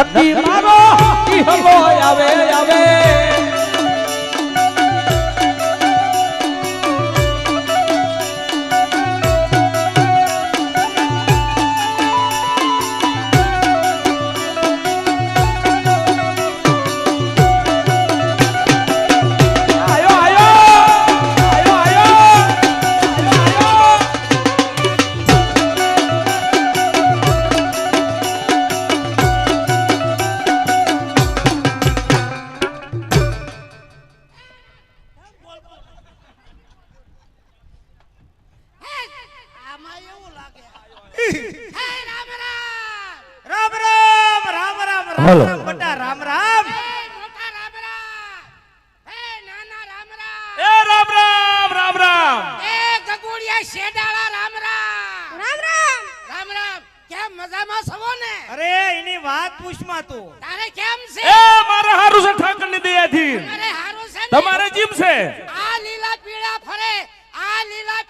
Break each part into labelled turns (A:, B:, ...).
A: નક્કી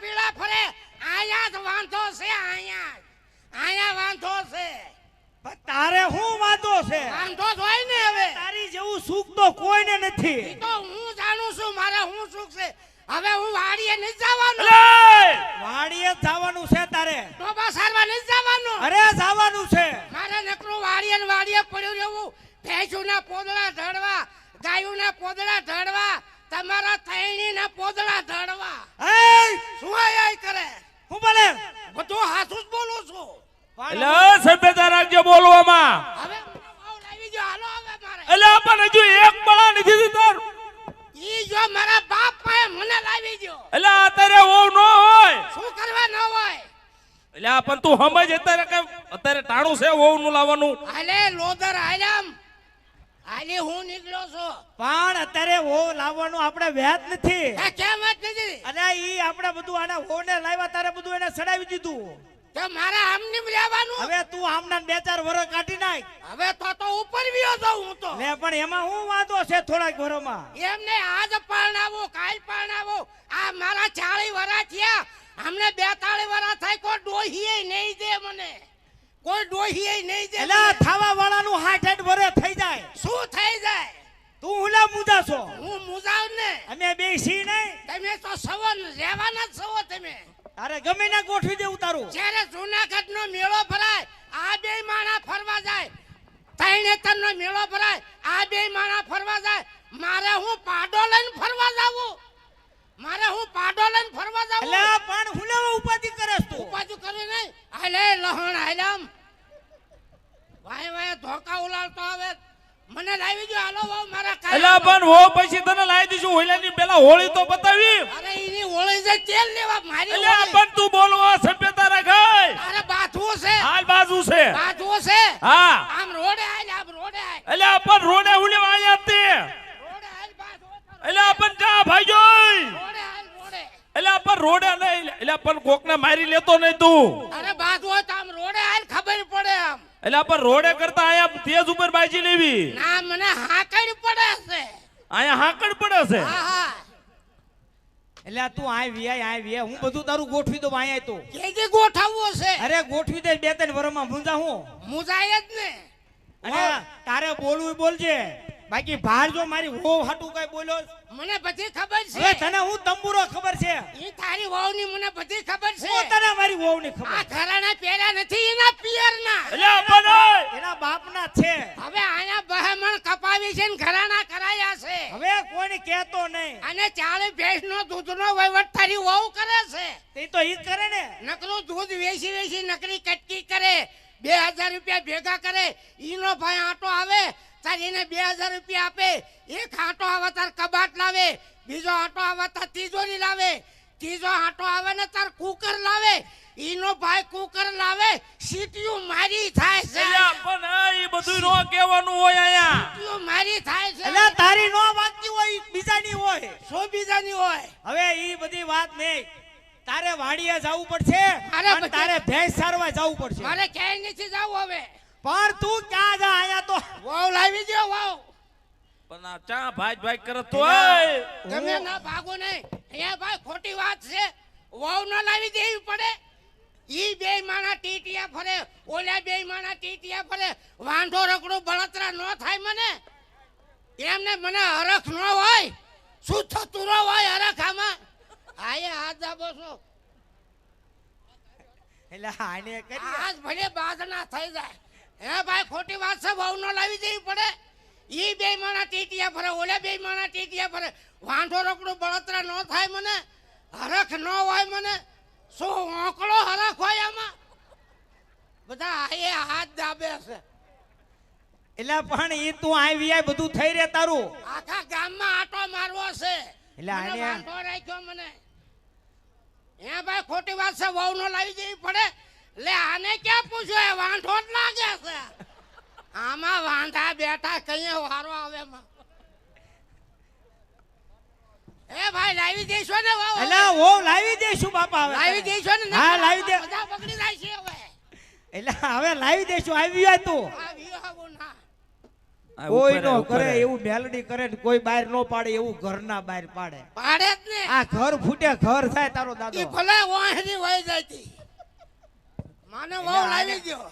B: પીળા ફરે. આયા જ વાંધો છે આયા આયા વાંધો છે.
C: તારે શું વાંધો છે?
B: વાંધો જ હોય ને હવે.
C: તારી જેવું સુખ તો કોઈને નથી.
B: ઈ તો હું જાણું છું મારે હું સુખ છે. હવે હું વાડીએ નહીં જવાનું!
C: વાડીએ જવાનું છે તારે.
B: ટોબા સારવા નહીં જવાનું.
C: અરે જવાનું છે.
B: મારે નકરું વાડીએ ને વાડીએ પડ્યું રહેવું. ભેંસુના પોદળા ઢળવા ગાયુંના પોદળા ઢળવા તમારા તૈણીના પોદળા ધડવા.
C: એ
B: શું આય કરે?
C: હું બોલે?
B: બધું હાથું જ બોલું છું.
A: એટલે સભ્યતા રાખજો બોલવામાં.
B: હવે લાવી જો હાલો હવે મારે.
A: એટલે પણ હજુ એક બળા નથી દીધા
B: ઈ જો મારા બાપ પાસે મને લાવી જો
A: એટલે અત્યારે હોવ ન હોય.
B: શું કરવા ન હોય?
A: એટલે પણ તું સમજ અત્યારે કે અત્યારે ટાણું છે હોવનું લાવવાનું.
B: હાલે લોદર હાલ્યામ હાલી હું નીકળ્યો છું.
C: પણ અત્યારે ઓ લાવવાનું આપણે વ્યાજ નથી.
B: કેમ જ નથી?
C: અને ઈ આપણે બધું આના હોને લાવ્યા તારે બધું એને સડાવી દીધું.
B: તો મારા આમની લેવાનું?
C: હવે તું આમના બે ચાર વરસ કાઢી નાખ.
B: હવે તો તો ઉપર વિયો તો હું તો.
C: લે પણ એમાં હું વાંધો છે થોડાક વરોમાં?
B: એમને આજ પરણાવો કાલ પરણાવો. આ મારા ચાળી વરા થયા. અમને બેતાળી વરા થાય કોઈ ડોહીએ નહીં દે મને. કોઈ ડોહીએ નહીં દે એલા.
C: થાવા વાળાનું હાઠ હાઠ વરે થઈ જાય.
B: શું થઈ જાય?
C: તું હુલા મુદા છો.
B: હું મુજાવ ને.
C: અમે બે સી નહીં
B: તમે તો સવો રહેવાના જ સવો તમે.
C: તારે ગમે ના ગોઠવી દેવું તારું
B: જ્યારે જૂનાગઢ નો મેળો ભરાય આ બે માણા ફરવા જાય. તૈણેતર નો મેળો ભરાય આ બે માણા ફરવા જાય. મારે હું પાડો લઈને ફરવા જાવું? મારે હું પાડો લઈને ફરવા
C: એટલે
B: પણ
C: પણ હુલાવા ઉપાધિ કરેસ તું?
B: ઉપાજુ કરી નહીં. આલે લહણ હાલમ. વાય વાય ધોકા ઉલાળતો આવે. મને લાવી દો હાલો વાવ મારા કાયા
A: પણ હો પછી તને લાવી દીધું હોલાની પેલા હોળી તો બતાવી.
B: અરે એની હોળી છે તેલ લેવા મારી હોળી.
A: પણ તું બોલવા સભ્યતા રાખાય.
B: અરે બાથવું છે.
A: હાલ બાજુ છે.
B: બાથવું છે.
A: હા
B: આમ રોડે હાલ આમ રોડે હાલ
A: એટલે આ પણ રોડે હુલી વાયા તે
B: રોડે હાલ બાથવું છે.
A: એટલે આ પણ જા ભાઈ જોઈ
B: રોડે હાલ રોડે
A: એટલે આ પણ રોડે નહીં એટલે આ પણ કોકને મારી લેતો નહીં તું.
B: અરે બાથવું હોય તો આમ રોડે હાલ ખબર પડે આમ.
A: એટલે આપણ રોડે કરતા આયા તેજ ઉપર બાજી લેવી.
B: ના મને હાકડ પડે છે.
A: આયા હાકડ પડે છે.
B: હા હા.
C: એટલે તું આય વિયાય આય વિયાય હું બધું તારું ગોઠવી દઉં આય તો.
B: કે કે ગોઠવવો છે.
C: અરે ગોઠવી દે બે ત્રણ વરમાં. મુંજા હું?
B: મુંજાય જ ને.
C: અને તારે બોલવું બોલજે. બાકી બહાર જો મારી વહુ હાટું કઈ બોલો
B: મને બધી ખબર
C: હવે
B: છે
C: તને હું તંબુરો ખબર છે?
B: ઈ તારી વહુ ની મને બધી ખબર
C: હું
B: છે
C: તને મારી વહુ ની
B: આ
C: ખબર
B: ઘરાના પેરા નથી એના પિયરના.
A: એટલે આ
C: એના બાપ ના છે.
B: હવે આયા બહેમણ કપાવી છે ને ઘરાના કરાયા છે.
C: હવે કોઈને કહેતો નહીં.
B: અને ચાલે ભેંસ નો દૂધ નો વહીવટ તારી વહુ કરે છે.
C: તે તો ઈ જ કરે ને.
B: નકરું દૂધ વેચી વેચી નકરી કટકી કરે. બે હજાર રૂપિયા ભેગા કરે. ઈનો ભાઈ આટો આવે તાર એને બે હજાર રૂપિયા આપે. એક આટો આવે તાર કબાટ લાવે. બીજો આટો આવે તાર તિજોરી લાવે. ત્રીજો આટો આવે ને તાર કુકર લાવે. ઈનો ભાઈ કુકર લાવે. સીટીયું મારી થાય છે.
A: પણ આ ઈ બધું નો કહેવાનું હોય અહીંયા.
B: સીટીયું મારી થાય છે.
C: એટલે તારી નો વાગતી હોય ઈ બીજાની હોય.
B: શો બીજાની હોય?
C: હવે ઈ બધી વાત નહીં. તારે વાડીએ જવું પડશે અને તારે ભેંસ સારવા જવું પડશે.
B: મારે ક્યાંય નથી જવું હવે.
C: પણ તું ક્યાં જા? આયા તો
B: વાવ લાવી દે વાવ.
A: પણ આ ચા ભાઈ ભાઈ કરે તો
B: તમે ના ભાગો નહીં અહીંયા ભાઈ ખોટી વાત છે. વાવ ન લાવી દેવી પડે. ઈ બે માણા ટીટિયા ફરે ઓલા બે માણા ટીટિયા ફરે. વાંઢો રકડો બળતરા ન થાય મને. એમને મને હરખ ન હોય. શું થતું ન હોય હરખ આમાં? આયે હાથ દાબો છો.
C: એટલે આને કરી
B: આજ ભલે બાદના થઈ જાય. હે ભાઈ ખોટી વાત છે વહુ ન લાવી દેવી પડે. ઈ બે માણા ટીટિયા ફરે ઓલે બે માણા ટીટિયા ફરે વાંઢો રોકડું બળતરા ન થાય મને. હરખ ન હોય મને. શું ઓંકળો હરખ હોય આમાં? બધા આયે હાથ દાબે છે.
C: એટલે પણ ઈ તું આવી આય બધું થઈ રહે તારું.
B: આખા ગામમાં આટો મારવો છે.
C: એટલે આને-
B: વાંઢો રાખ્યો મને. હે ભાઈ ખોટી વાત છે વહુ ન લાવી દેવી પડે. લે આને ક્યાં પૂછો એ વાંઠો જ લાગે છે. આમાં વાંધા બેઠા કઈ વારો આવે એ ભાઈ લાવી દેશો ને વાવ?
C: એટલે ઓ લાવી દેશું બાપા હવે
B: લાવી
C: દેશો
B: દઈશો ને
C: હા લાવી દે.
B: બધા પકડી જાય છે હવે.
C: એટલે હવે લાવી દેશું આવી તું.
B: આ વિવાહો ના
C: કોઈ નો કરે એવું મેલડી કરે ને કોઈ બહાર નો પાડે એવું ઘરના બહાર પાડે.
B: પાડે જ ને.
C: આ ઘર ફૂટે ઘર થાય તારો
B: ઈ
C: દાદો
B: ભલે વાંહની હોય જતી. માને વહુ લાવી ગયો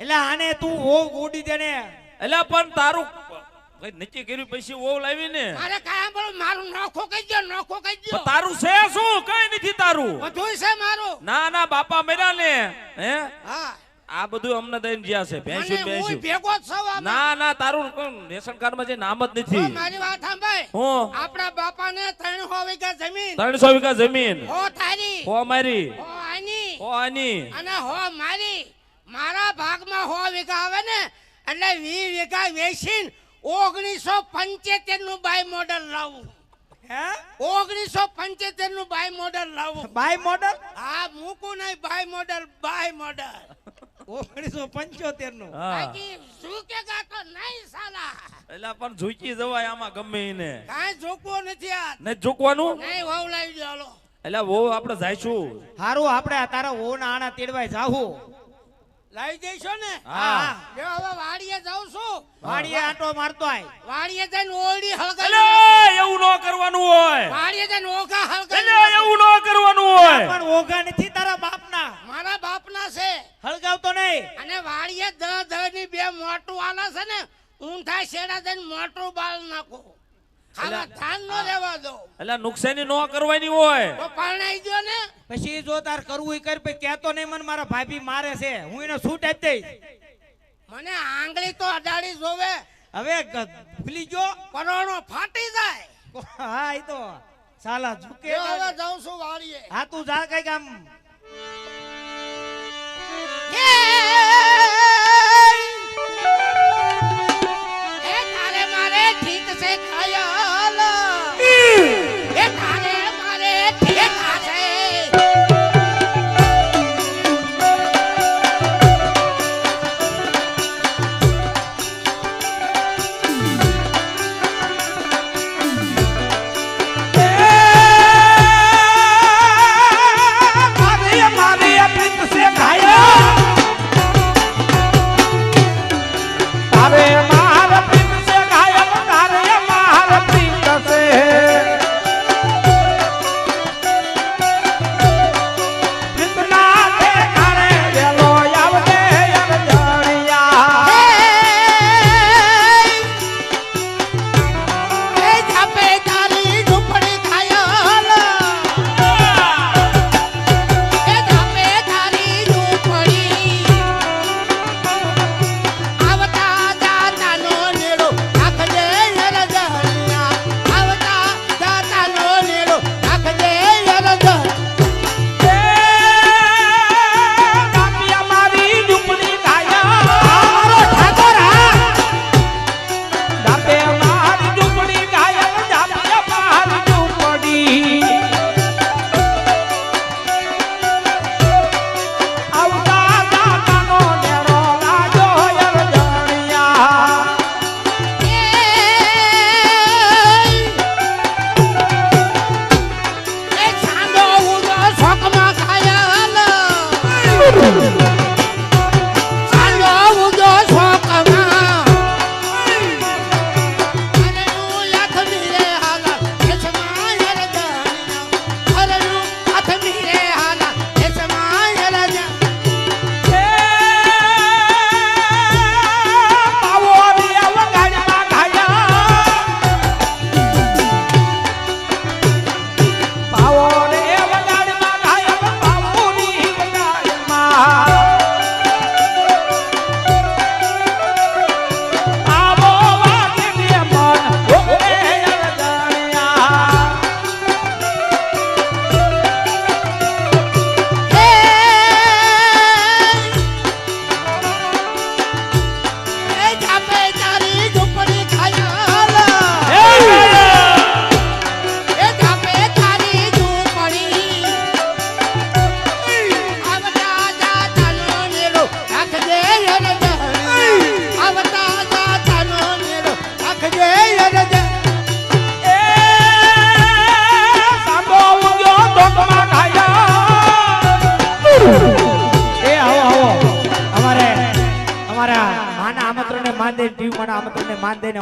C: એટલે આને તું ઓ ગોડી દે ને.
A: એલા પણ તારું કઈ નક્કી કર્યું પછી ઓવ લાવી ને
B: મારે કાયમ બોલું મારું નોખો કહી દો નોખો કહી દો
A: તારું છે શું? કઈ નથી તારું.
B: બધું છે મારું.
A: ના ના બાપા મર્યા ને હે?
B: હા.
A: આ બધું અમને દઈને જ્યાં છે ભેંસું
B: ભેગો જ
A: ના ના તારું રેશન કાર્ડમાં જે નામ જ નથી.
B: મારી વાત સાંભળ.
A: હું.
B: આપણા બાપાને ત્રણ હો વીઘા જમીન.
A: ત્રણસો વીઘા જમીન.
B: હો તારી.
A: હો મારી.
B: હો આની. અને હો મારી મારા ભાગમાં હો વીઘા આવે ને એટલે વી વીઘા વેચીને ઓગણીસો પંચોતેરનું બાય મોડલ લાવું.
C: હે?
B: ઓગણીસો પંચોતેરનું બાય મોડલ લાવું.
C: By model?
B: હા મૂકું નહીં બાય મોડલ બાય મોડલ.
C: ઓગણીસો
A: પંચોતેરનું
B: બાકી શું કે ગાતો નહીં સાલા.
A: એલા પણ ઝૂકી જવાય આમાં ગમે એને.
B: કાંઈ જોકવું નથી આ.
A: ને ઝૂકવાનું?
B: નહીં વહુ લાવી દો હાલો.
A: એટલે વો આપણે જાઈશું
C: હારું આપણે તારા વો ના આણા તેડવાય જાહું.
B: લાવી જઈશો ને?
A: હા.
B: જો હવે વાડીએ જાઉં છું.
C: વાડીએ આટો મારતો આય.
B: વાડીએ જઈને ઓરડી
A: એટલે એવું ન કરવાનું હોય.
B: વાડીએ જઈને ઓઘા
A: એટલે એવું ન કરવાનું હોય.
C: પણ ઓઘા નથી તારા બાપના.
B: મારા બાપના છે.
C: હળગાવતો નહીં.
B: અને વાડીએ દ દહની બે મોટું આલા છે ને ઊંઠા શેડા જઈને મોટું બાળ નાખો.
A: એટલે નુકસાની ન કરવાની હોય.
B: પરણાઈ ગયો ને.
C: પછી જો તાર કરવું કર પછી કહેતો નહીં મને મારા ભાભી મારે છે. હું એને છૂટ આપી દઈશ?
B: મને આંગળી તો અડાડી જોવે.
C: હવે ભૂલી ગયો?
B: પરોણો ફાટી જાય.
C: હા એ તો સાલા ઝુકે
B: હવે જાઉં છું
C: હા તું જા કંઈક આમ.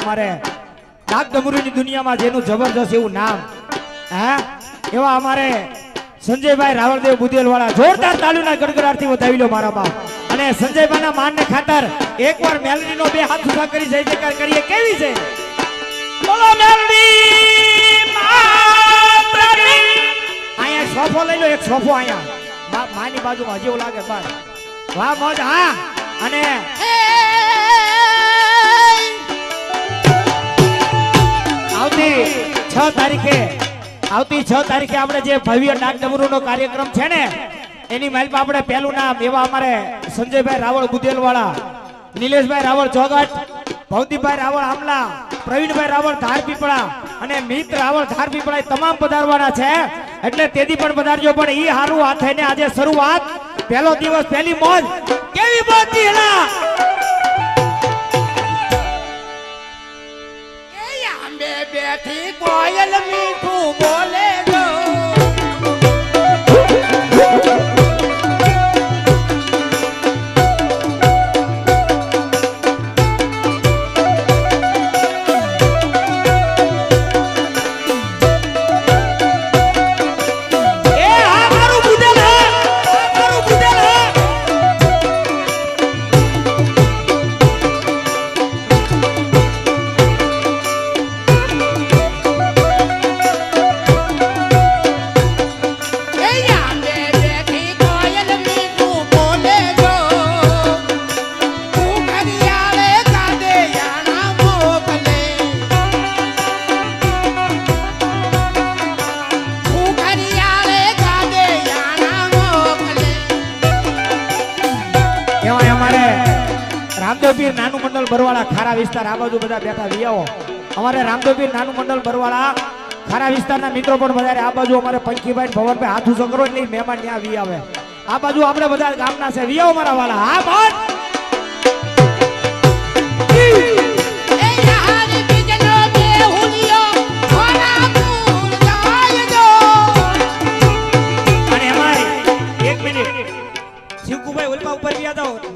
C: અમારે નાગ ડમરુની દુનિયામાં જેનું જબરજસ્ત એવું નામ, હા? એવા અમારે સંજયભાઈ રાવળદેવ બુદેલવાળા જોરદાર તાલુના ગડગડાટથી વધાવી લો મારા બાપ. અને સંજયભાઈના માનને ખાતર એકવાર મેલડીનો બે હાથ ઊભા કરી જય જયકાર કરીએ. કેવી છે? બોલો મેલડી અહીંયા સોફો લઈ લો, એક સોફો અહીંયા. માની બાજુમાં જેવું લાગે, બસ. વાહ, મોજ, હા. અને આવતી છ તારીખે, આવતી છ તારીખે આપણે જે ભવ્ય ડાક ડમરૂનો કાર્યક્રમ છે ને, એની પર આપણે પહેલું નામ એવા અમારે સંજયભાઈ રાવળ બુદેલવાળા, નિલેશભાઈ રાવળ ચોગટ ભવતીભાઈ રાવળ આમલા, પ્રવીણભાઈ રાવળ ધારપીપળા અને મિત રાવળ ધારપીપળા એ તમામ પધારવાના છે. એટલે તેથી પણ પધારજો, પણ ઈ હારું આ થઈને આજે શરૂઆત, પહેલો દિવસ, પહેલી મોજ. કેવી મોજ
B: બેઠી કોયલ મીઠું બોલે.
C: વિસ્તાર, આ બાજુ બધા બેઠા, વિયાઓ. અમારે રામદેવપીર નાનું મંડળ બરવાળા ખારા વિસ્તારના મિત્રો પણ વધારે આ બાજુ અમારે પંખીભાઈ ભવનભાઈ, હાથ ઉસો કરો મહેમાન ત્યાં વી આવે. આ બાજુ આપણે બધા ગામના છે. વિયાઓ મારા વાળા હા ભાઈ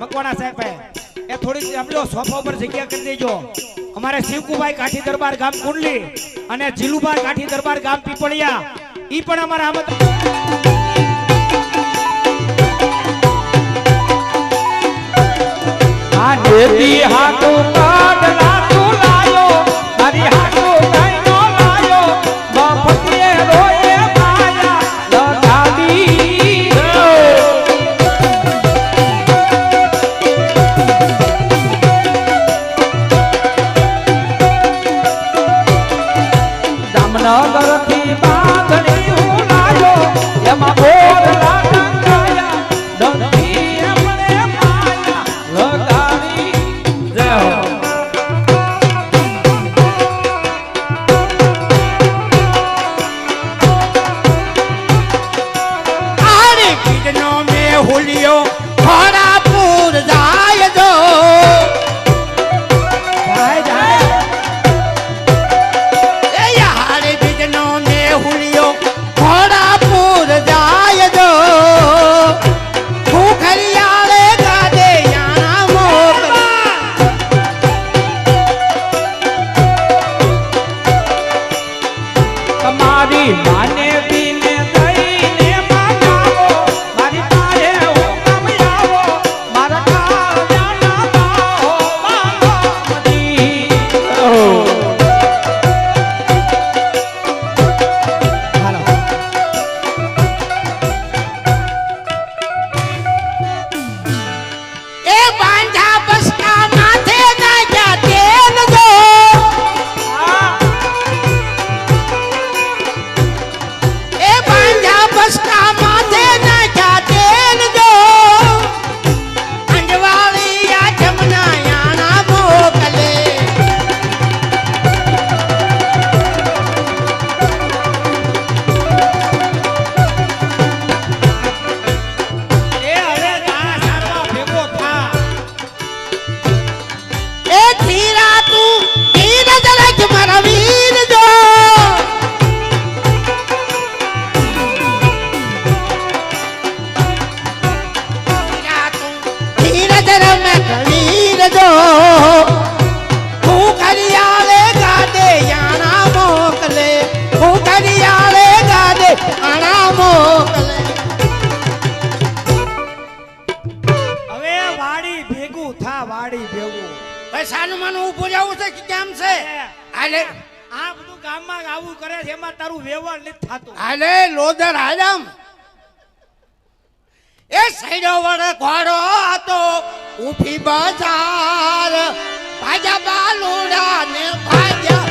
C: મકવાણા સાહેબ. ભાઈ એ થોડી સમજો સોફા ઉપર જગ્યા કરી દેજો. અમારે શિવકુભાઈ કાઠી દરબાર ગામ કુંડલી અને જીલુભાઈ કાઠી દરબાર ગામ પીપળિયા. ઈ પણ અમારા આમંત્રણ
D: દેતી હાટું
B: ગામમાં ઊભું રહેવું છે કે કેમ છે? આલે
C: આ બધું ગામમાં આવું કરે છે એમાં તારું વ્યવહાર નથી થતું.
B: આલે લોધર આલમ એ સૈડો વડે ઘોડો હતો ઊભી બજાર. ભાજા બાલુડા ને. ભાજા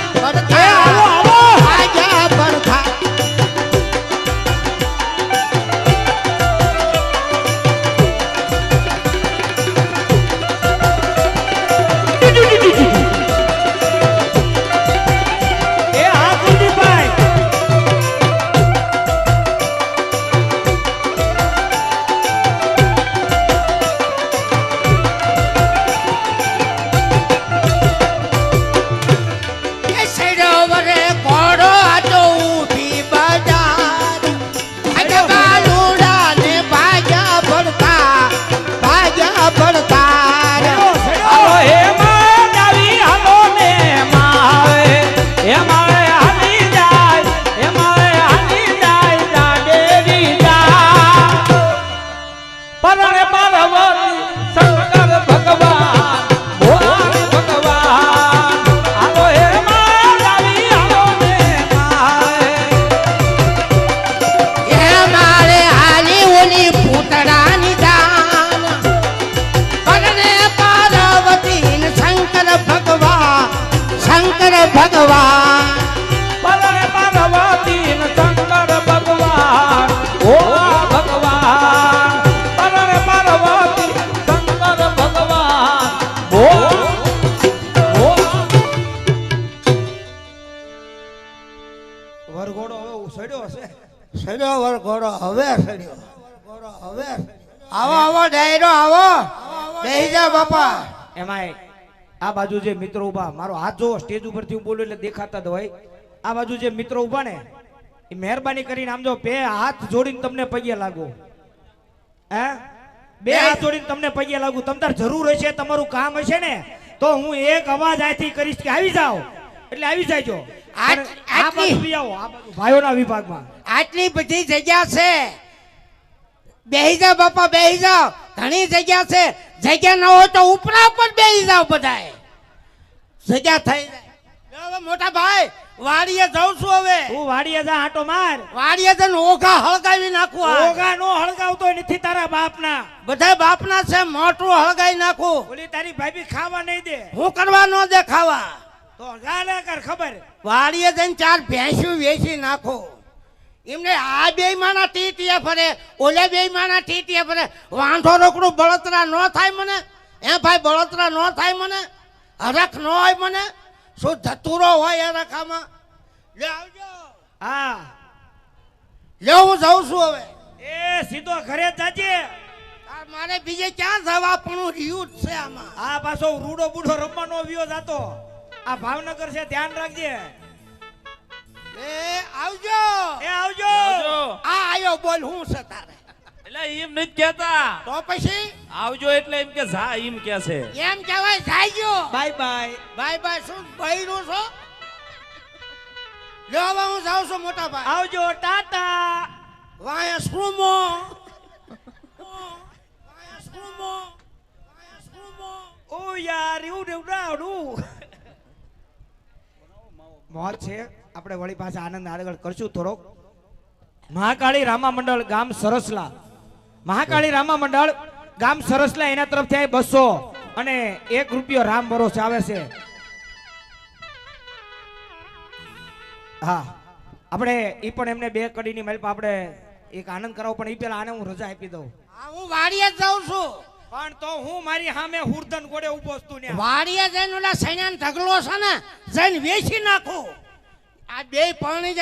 B: બાપા.
C: એમાં આ બાજુ જે મિત્રો ઊભા મારો હાથ જોવો સ્ટેજ ઉપરથી હું બોલું એટલે દેખાતા જ હોય. આ બાજુ જે મિત્રો ઊભા ને એ મહેરબાની કરીને આમ જો બે હાથ જોડીને તમને પગે લાગો. હે? બે હાથ જોડીને તમને પગે લાગુ. તમતાર જરૂર હશે તમારું કામ હશે ને તો હું એક અવાજ આથી કરીશ કે આવી જાઓ. એટલે આવી જાયજો.
B: આ-
C: બાજુ આવો આ બાજુ ભાઈઓના વિભાગમાં.
B: આટલી બધી જગ્યા છે. બેહી જાઓ બાપા બેહી જાઓ. ઘણી જગ્યા છે. જગ્યા ન હોય તો ઉપરા ઉપર બેસી જાવ બધાય જગ્યા થઈ જાય. હવે મોટા ભાઈ વાડીએ જાઉં છું હવે.
C: હું વાડીએ જા આટો માર.
B: વાડીએ જઈને ઓઘા હળગાવી નાખું.
C: ઓગા નો હળગાવતો નથી તારા બાપના.
B: બધા બાપના છે મોટું હળગાવી નાખું.
C: ઓલી તારી ભાભી ખાવા નહીં દે.
B: હું કરવા ન દે ખાવા.
C: તો ગાલે કર ખબર.
B: વાડીએ જઈને ચાર ભેંસું વેચી નાખો. એમને આ બે માણા ટીટિયા ફરે ઓલે બે માણા ટીટિયા ફરે. વાંધો રોકડું બળતરા ન થાય મને. એ ભાઈ બળતરા ન થાય મને. હરખ ન હોય મને. શું ધતુરો હોય એ રખામાં? લે આવજો.
C: હા.
B: લે હું જાઉં છું હવે.
C: એ સીધો ઘરે જાજે.
B: મારે બીજે ક્યાં જવા પણ રહ્યું જ છે આમાં?
C: આ પાછો રૂડો બુડો રમવાનો વિયો જાતો. આ ભાવનગર છે ધ્યાન રાખજે.
B: એ આવજો.
C: એ આવજો.
A: આવજો.
B: આ આયો બોલ હું છે તારે?
A: એટલે એમ નથી કહેતા.
B: તો પછી?
A: આવજો એટલે એમ કે જા એમ કે છે.
B: એમ કહેવાય જાયજો.
C: Bye bye.
B: ભાઈ બાય શું બૈરું છો? લ્યો હવે હું જાઉં છું મોટા ભાઈ.
C: આવજો ટાટા.
B: વાય સ્કૂમો. વાય સ્કૂમો. વાય સ્કૂમો.
C: ઓ યાર એવું દેવડાવડું મોજ છે. આપણે વળી પાછા આનંદ આગળ કરશું થોડોક. મહાકાળી રામા મંડળ ગામ સરસલા. મહાકાળી રામા મંડળ ગામ સરસલા એના તરફથી આ બસો અને એક રૂપિયો રામ ભરોસ આવે છે. હા આપણે એ પણ એમને બે કડીની મહેલ આપણે એક આનંદ કરાવો પણ એ પેલા આને હું રજા આપી દઉં.
B: હા હું વાડીએ જ જાઉં છું.
C: પણ તો હું મારી સામે હુરદન ગોળે ઊભો છું ને
B: વાડીએ જઈને ઓલા સૈન્યાને ઢગલો છે ને જઈને વેચી નાખું. આ બે પરણી